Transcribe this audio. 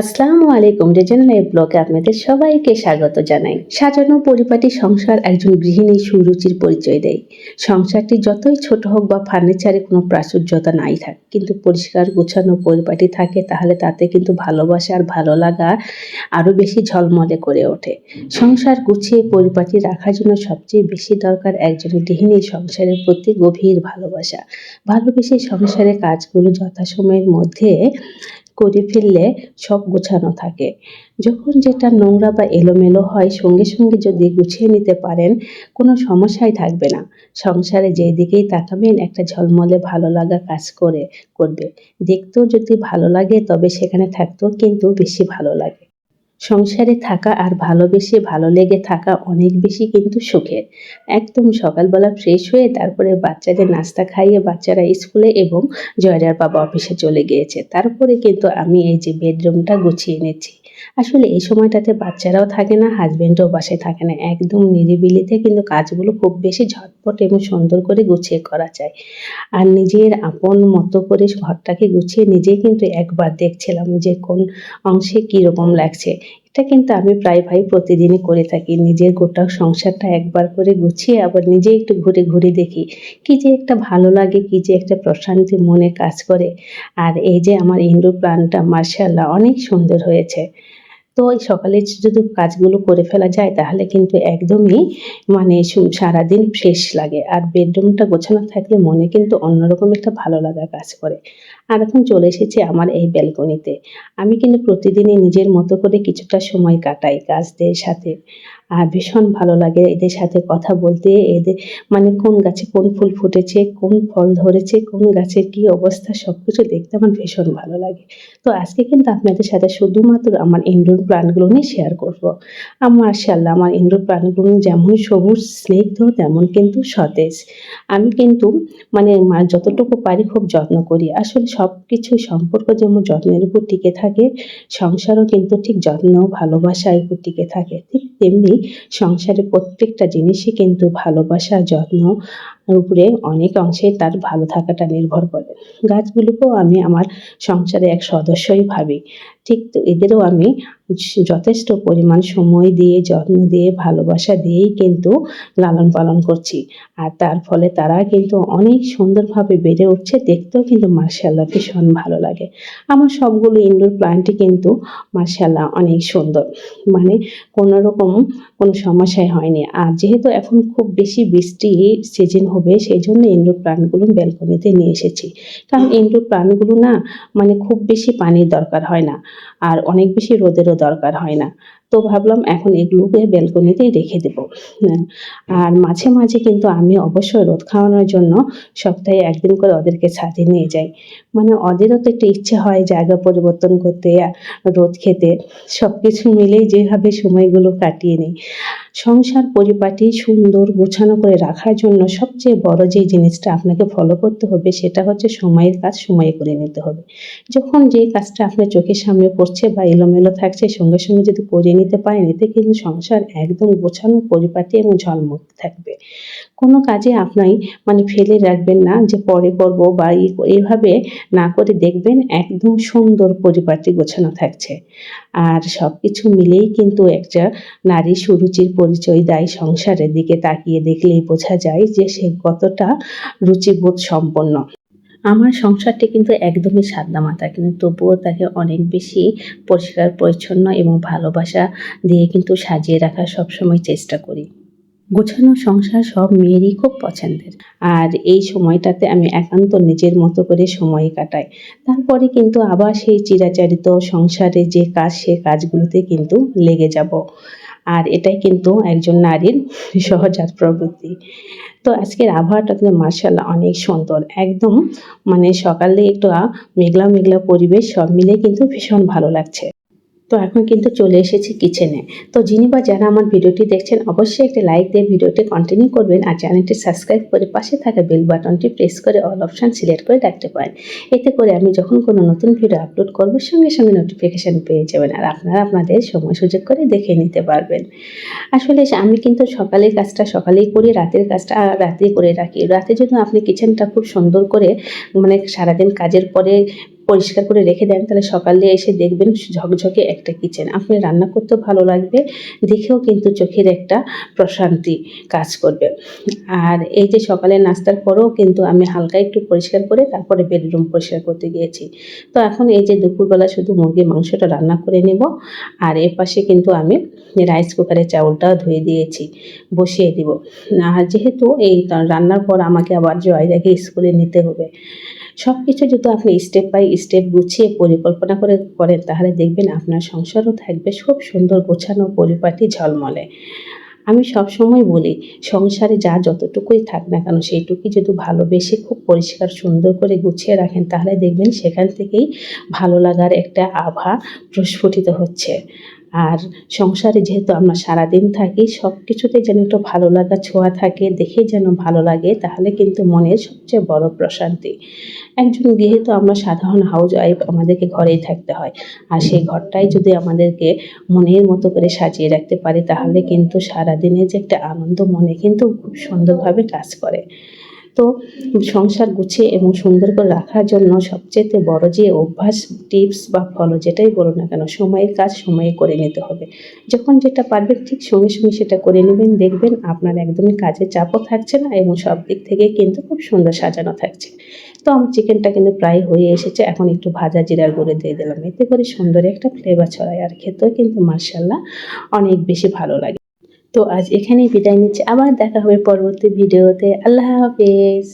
আসসালামু আলাইকুম রেজন লাইভ ব্লগে আপনাদের সবাইকে স্বাগত জানাই। সাজানো পরিপাটি সংসার একজন গৃহিণী সুরুচির পরিচয় দেয়। সংসারটি যতই ছোট হোক বা ফার্নিচারে কোনো প্রাচুর্যতা নাই থাক, কিন্তু পরিষ্কার গোছানো পরিপাটি থাকে, তাহলে তাতে কিন্তু ভালোবাসা আর ভালো লাগা আরও বেশি ঝলমলে করে ওঠে। সংসার গুছিয়ে পরিপাটি রাখার জন্য সবচেয়ে বেশি দরকার একজন গৃহিণী সংসারের প্রতি গভীর ভালোবাসা। ভালোবেসে সংসারের কাজগুলো যথাসময়ের মধ্যে করে ফেললে সব গোছানো থাকে। যখন যেটা নোংরা বা এলোমেলো হয়, সঙ্গে সঙ্গে যদি গুছিয়ে নিতে পারেন, কোনো সমস্যাই থাকবে না। সংসারে যেদিকেই তাকাবেন, একটা ঝলমলে ভালো লাগা কাজ করে, করবে। দেখতেও যদি ভালো লাগে, তবে সেখানে থাকতেও কিন্তু বেশি ভালো লাগে। সংসারে থাকা আর ভালোবেসে ভালো লেগে থাকা অনেক বেশি কিন্তু সুখের একদম সকালবেলা ফ্রেশ হয়ে তারপরে বাচ্চাদের নাস্তা খাইয়ে বাচ্চারা স্কুলে এবং জয়রার বাবা অফিসে চলে গিয়েছে। তারপরে কিন্তু আমি এই যে বেডরুমটা গুছিয়ে নিচ্ছি। আসলে এই সময়টাতে বাচ্চারাও থাকে না হাজব্যান্ডও বাসায় থাকে না। একদম নিরিবিলিতে কিন্তু কাজগুলো খুব বেশি ঝটপট এবং সুন্দর করে গুছিয়ে করা যায়। আর নিজের আপন মতো করে ঘরটাকে গুছিয়ে নিজেই কিন্তু একবার দেখছিলাম যে কোন অংশে কীরকম লাগছে। এটা কিন্তু আমি প্রায় ভাই প্রতিদিনই করে থাকি। নিজের গোটা সংসারটা একবার করে গুছিয়ে আবার নিজে একটু ঘুরে ঘুরে দেখি। কি যে একটা ভালো লাগে, কি যে একটা প্রশান্তি মনে কাজ করে। আর এই যে আমার ইন্ডোর প্রাণটা মার্শাল্লাহ অনেক সুন্দর হয়েছে। তো ওই সকালে যদি কাজগুলো করে ফেলা যায়, তাহলে কিন্তু একদমই মানে সারাদিন ফ্রেশ লাগে। আর বেডরুমটা গোছানো থাকলে মনে কিন্তু অন্যরকম একটা ভালো লাগা কাজ করে। আর এখন চলে এসেছে আমার এই ব্যালকনিতে। আমি কিন্তু প্রতিদিনই নিজের মতো করে কিছুটা সময় কাটাই কাজদের সাথে। আর ভীষণ ভালো লাগে এদের সাথে কথা বলতে। এদের মানে কোন গাছে কোন ফুল ফুটেছে, কোন ফল ধরেছে, কোন গাছের কি অবস্থা সব কিছু দেখতে আমার ভীষণ ভালো লাগে। তো আজকে কিন্তু আপনাদের সাথে শুধুমাত্র আমার ইনডোর প্ল্যান্টগুলো নিয়ে শেয়ার করব। আমার মার্শাল্লাহ আমার ইনডোর প্ল্যান্টগুলো যেমন সবুজ, স্নিগ্ধ, তেমন কিন্তু সতেজ। আমি কিন্তু মানে যতটুকু পারি খুব যত্ন করি। আসলে সব কিছু সম্পর্ক যেমন যত্নের উপর টিকে থাকে, সংসারও কিন্তু ঠিক যত্ন, ভালোবাসার উপর টিকে থাকে। ঠিক তেমনি সংসারের প্রত্যেকটা জিনিসই কিন্তু ভালোবাসা যত্ন উপরে অনেক অংশে তার ভালো থাকাটা নির্ভর করে। গাছগুলোকেও আমি আমার সংসারে এক সদস্যই ভাবি। ঠিক তো এদেরও আমি যথেষ্ট পরিমাণ সময় দিয়ে, যত্ন দিয়ে, ভালোবাসা দিয়েই কিন্তু লালন পালন করছি। আর তার ফলে তারা কিন্তু অনেক সুন্দরভাবে বেড়ে উঠছে। দেখতেও কিন্তু মার্শাল্লাহ ভীষণ ভালো লাগে। আমার সবগুলো ইনডোর প্লান্টই কিন্তু মার্শাল্লাহ অনেক সুন্দর। মানে কোনো রকম কোনো সমস্যাই হয়নি। আর যেহেতু এখন খুব বেশি বৃষ্টি সিজন হবে সেই জন্য ইনডোর প্লান্টগুলো ব্যালকনিতে নিয়ে এসেছি। কারণ ইনডোর প্লান্টগুলো না মানে খুব বেশি পানির দরকার হয় না আর অনেক বেশি রোদেরও দরকার হয় না। তো ভাবলাম এখন এগুলোকে ব্যালকনিতেই রেখে দেব। হ্যাঁ, আর মাঝে মাঝে কিন্তু আমি অবশ্যই রোদ খাওয়ানোর জন্য সপ্তাহে একদিন করে ওদেরকে ছাদে নিয়ে যাই। মানে ওদেরও তো একটা ইচ্ছে হয় জায়গা পরিবর্তন করতে রোদ খেতে। সব কিছু মিলেই যেভাবে সময়গুলো কাটিয়ে নিই। সংসার পরিপাটি সুন্দর গোছানো করে রাখার জন্য সবচেয়ে বড় যে জিনিসটা আপনাকে ফলো করতে হবে, সেটা হচ্ছে সময়ের কাজ সময়ে করে নিতে হবে। যখন যে কাজটা আপনার চোখের সামনে পড়ছে বা এলোমেলো থাকছে, সঙ্গে সঙ্গে যদি করে নিতে পারেন, এতে কিন্তু সংসার একদম গোছানো, পরিপাটি এবং ঝলমল থাকবে। কোনো কাজে আপনাই মানে ফেলে রাখবেন না যে পরে করব বা এই- এইভাবে না করে দেখবেন একদম সুন্দর পরিপাটি গোছানো থাকছে। আর সব কিছু মিলেই কিন্তু একটা নারী সুরুচির পরিচয় দেয় সংসারের দিকে তাকিয়ে দেখলেই বোঝা যায় যে সে কতটা রুচিবোধ সম্পন্ন। আমার সংসারটি কিন্তু একদমই সাদা মাথা কিন্তু তবুও তাকে অনেক বেশি পরিষ্কার, পরিচ্ছন্ন এবং ভালোবাসা দিয়ে কিন্তু সাজিয়ে রাখার সবসময় চেষ্টা করি। গোছানো সংসার সব মেয়েরই খুব পছন্দের। আর এই সময়টাতে আমি একান্ত নিজের মতো করে সময় কাটাই। তারপরে কিন্তু আবার সেই চিরাচারিত সংসারে যে কাজ, সে কাজগুলোতে কিন্তু লেগে যাব। আর এটাই কিন্তু একজন নারীর সহজাত প্রবৃত্তি। তো আজকের আবহাওয়াটা কিন্তু মার্শাল্লাহ অনেক সুন্দর। একদম মানে সকালে একটু মেঘলা মেঘলা পরিবেশ সব মিলে কিন্তু ভীষণ ভালো লাগছে। তো এখন কিন্তু চলে এসেছি কিচেনে তো যিনি বা যারা আমার ভিডিওটি দেখছেন, অবশ্যই একটি লাইক দিয়ে ভিডিওটি কন্টিনিউ করবেন আর চ্যানেলটি সাবস্ক্রাইব করে পাশে থাকা বেল বাটনটি প্রেস করে অল অপশান সিলেক্ট করে রাখতে পারেন। এতে করে আমি যখন কোনো নতুন ভিডিও আপলোড করব, সঙ্গে সঙ্গে নোটিফিকেশান পেয়ে যাবেন আর আপনারা আপনাদের সময় সুযোগ করে দেখে নিতে পারবেন। আসলে আমি কিন্তু সকালের কাজটা সকালেই করি, রাতের কাজটা রাতে করে রাখি। রাতে যদি আপনি কিচেনটা খুব সুন্দর করে মানে সারাদিন কাজের পরে পরিষ্কার করে রেখে দেন, তাহলে সকালে এসে দেখবেন ঝকঝকে একটা কিচেন আপনি রান্না করতেও ভালো লাগবে, দেখেও কিন্তু চোখের একটা প্রশান্তি কাজ করবে। আর এই যে সকালে নাস্তার পরেও কিন্তু আমি হালকা একটু পরিষ্কার করে তারপরে বেডরুম পরিষ্কার করতে গিয়েছি। তো এখন এই যে দুপুরবেলা শুধু মুরগির মাংসটা রান্না করে নেব, আর এর পাশে কিন্তু আমি রাইস কুকারে চাউলটাও ধুয়ে দিয়েছি, বসিয়ে দিব। আর যেহেতু এই রান্নার পর আমাকে আবার জয়দাকে স্কুলে নিতে হবে সব কিছু যদি আপনি স্টেপ বাই স্টেপ গুছিয়ে পরিকল্পনা করে করেন, তাহলে দেখবেন আপনার সংসারও থাকবে খুব সুন্দর গোছানো পরিপাটি ঝলমলে। আমি সবসময় বলি, সংসারে যা যতটুকুই থাক না কেন, সেইটুকুই যদি ভালোবেসে খুব পরিষ্কার সুন্দর করে গুছিয়ে রাখেন, তাহলে দেখবেন সেখান থেকেই ভালো লাগার একটা আভা প্রস্ফুটিত হচ্ছে। আর সংসারে যেহেতু আমরা সারাদিন থাকি সব কিছুতে যেন একটু ভালো লাগা ছোঁয়া থাকে, দেখে যেন ভালো লাগে, তাহলে কিন্তু মনের সবচেয়ে বড় প্রশান্তি। একজন যেহেতু আমরা সাধারণ হাউস ওয়াইফ আমাদেরকে ঘরেই থাকতে হয়। আর সেই ঘরটাই যদি আমাদেরকে মনের মতো করে সাজিয়ে রাখতে পারি, তাহলে কিন্তু সারাদিনের যে একটা আনন্দ মনে কিন্তু খুব সুন্দরভাবে কাজ করে। সংসার গুছিয়ে এবং সুন্দর করে রাখার জন্য সবচেয়ে বড় যে অভ্যাস, টিপস বা ফলো যেটাই বলো না কেন, সময়ের কাজ সময়ে করে নিতে হবে। যখন যেটা পারবেন ঠিক সঙ্গে সঙ্গে সেটা করে নেবেন, দেখবেন আপনার একদমই কাজের চাপও থাকছে না এবং সব দিক থেকে কিন্তু খুব সুন্দর সাজানো থাকছে। তো আমার চিকেনটা কিন্তু প্রায় হয়ে এসেছে, এখন একটু ভাজা জিরার গুঁড়ো দিয়ে দিলাম। এতে করে সুন্দর একটা ফ্লেভার ছড়ায় আর খেতেও কিন্তু মার্শাল্লাহ অনেক বেশি ভালো লাগে। তো আজ এখানেই বিদায় নিচ্ছি। আবার দেখা হবে পরবর্তী ভিডিওতে। আল্লাহ হাফেজ।